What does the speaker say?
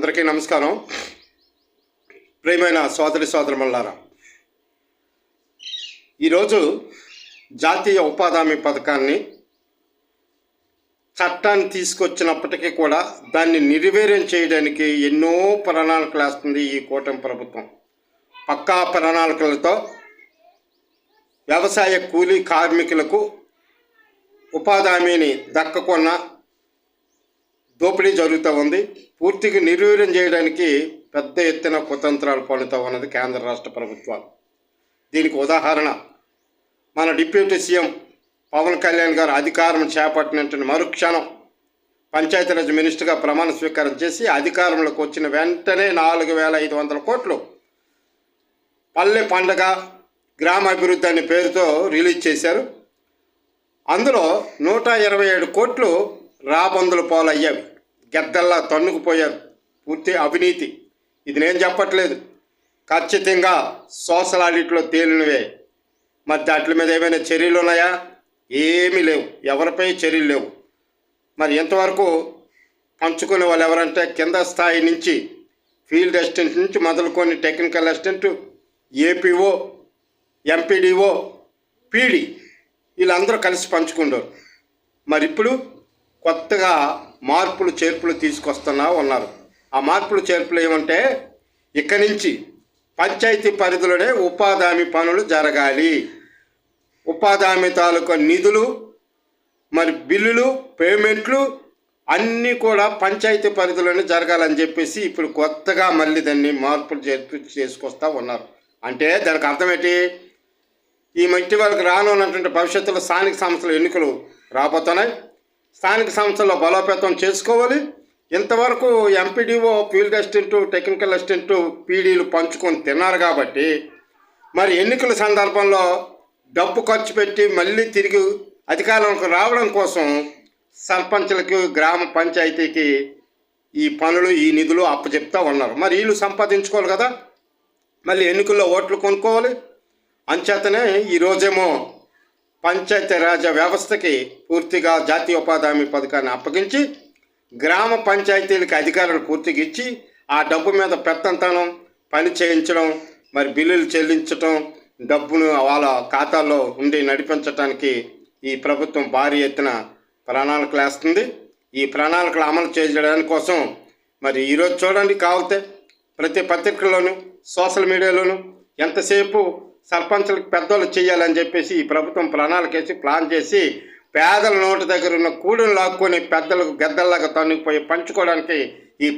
అందరికీ నమస్కారం. ప్రియమైన సోదరి సోదరుమల్లారా ఈరోజు జాతీయ ఉపాధి హామీ పథకాన్ని చట్టాన్ని తీసుకొచ్చినప్పటికీ కూడా దాన్ని నిర్వీర్యం చేయడానికి ఎన్నో ప్రణాళికలు వేస్తుంది ఈ కూటమి ప్రభుత్వం. పక్కా ప్రణాళికలతో వ్యవసాయ కూలీ కార్మికులకు ఉపాధి హామీని దక్కకున్న దోపిడీ జరుగుతూ ఉంది. పూర్తిగా నిర్వీర్యం చేయడానికి పెద్ద ఎత్తున కుతంత్రాలు పన్నుతూ ఉన్నది కేంద్ర రాష్ట్ర ప్రభుత్వాలు. దీనికి ఉదాహరణ మన డిప్యూటీ సీఎం పవన్ కళ్యాణ్ గారు అధికారం చేపట్టినటువంటి మరుక్షణం పంచాయతీరాజ్ మినిస్టర్గా ప్రమాణ స్వీకారం చేసి అధికారంలోకి వచ్చిన వెంటనే నాలుగు వేల ఐదు వందల కోట్లు పల్లె పండగ గ్రామాభివృద్ధి అనే పేరుతో రిలీజ్ చేశారు. అందులో నూట ఇరవై ఏడు కోట్లు రాబందుల పాలు గెద్దల్లా తన్నుకుపోయారు. పూర్తి అవినీతి. ఇది నేను చెప్పట్లేదు. ఖచ్చితంగా సోషల్ ఆడిట్లో తేలినవే. మరి దాంట్ల మీద ఏమైనా చర్యలు ఉన్నాయా? ఏమీ లేవు. ఎవరిపై చర్యలు లేవు. మరి ఎంతవరకు పంచుకునే వాళ్ళు ఎవరంటే కింద స్థాయి నుంచి ఫీల్డ్ అసిస్టెంట్ నుంచి మొదలుకొని technical assistant APO MPDO PD వీళ్ళందరూ కలిసి పంచుకుంటారు. మరి ఇప్పుడు కొత్తగా మార్పులు చేర్పులు తీసుకొస్తున్నా ఉన్నారు ఆ మార్పులు చేర్పులు ఏమంటే ఇక్కడి నుంచి పంచాయతీ పరిధిలోనే ఉపాధి హామీ పనులు జరగాలి. ఉపాధి హామీ తాలూకా నిధులు మరి బిల్లులు పేమెంట్లు అన్నీ కూడా పంచాయతీ పరిధిలోనే జరగాలని చెప్పేసి ఇప్పుడు కొత్తగా మళ్ళీ దాన్ని మార్పులు చేర్పు చేసుకొస్తా ఉన్నారు. అంటే దానికి అర్థం ఏంటి? ఈ మట్టి వాళ్ళకి రానున్నటువంటి భవిష్యత్తులో స్థానిక సంస్థల ఎన్నికలు రాబోతున్నాయి. స్థానిక సంస్థల్లో బలోపేతం చేసుకోవాలి. ఇంతవరకు MPDO field assistant technical assistant పీడీలు పంచుకొని తిన్నారు కాబట్టి మరి ఎన్నికల సందర్భంలో డబ్బు ఖర్చు పెట్టి మళ్ళీ తిరిగి అధికారంలోకి రావడం కోసం సర్పంచ్లకి గ్రామ పంచాయతీకి ఈ పనులు ఈ నిధులు అప్పచెప్తా ఉన్నారు. మరి వీళ్ళు సంపాదించుకోవాలి కదా. మళ్ళీ ఎన్నికల్లో ఓట్లు కొనుక్కోవాలి. అంచేతనే ఈరోజేమో పంచాయతీరాజ్ వ్యవస్థకి పూర్తిగా జాతీయ ఉపాధి హామీ పథకాన్ని అప్పగించి గ్రామ పంచాయతీలకు అధికారులు పూర్తిగా ఇచ్చి ఆ డబ్బు మీద పెత్తంతనం పని చేయించడం మరి బిల్లులు చెల్లించడం డబ్బును వాళ్ళ ఖాతాల్లో ఉండి నడిపించడానికి ఈ ప్రభుత్వం భారీ ఎత్తున ప్రణాళికలు వేస్తుంది. ఈ ప్రణాళికలు అమలు చేయడానికి కోసం మరి ఈరోజు చూడండి కావుతే ప్రతి పత్రికల్లోనూ సోషల్ మీడియాలోనూ ఎంతసేపు సర్పంచులకు పెద్దోళ్ళు చేయాలని చెప్పేసి ఈ ప్రభుత్వం ప్రణాళికేసి ప్లాన్ చేసి పేదల నోటి దగ్గర ఉన్న కూడును లాక్కొని పెద్దలకు గద్దల్లాగా తన్నుకుపోయి పంచుకోవడానికి ఈ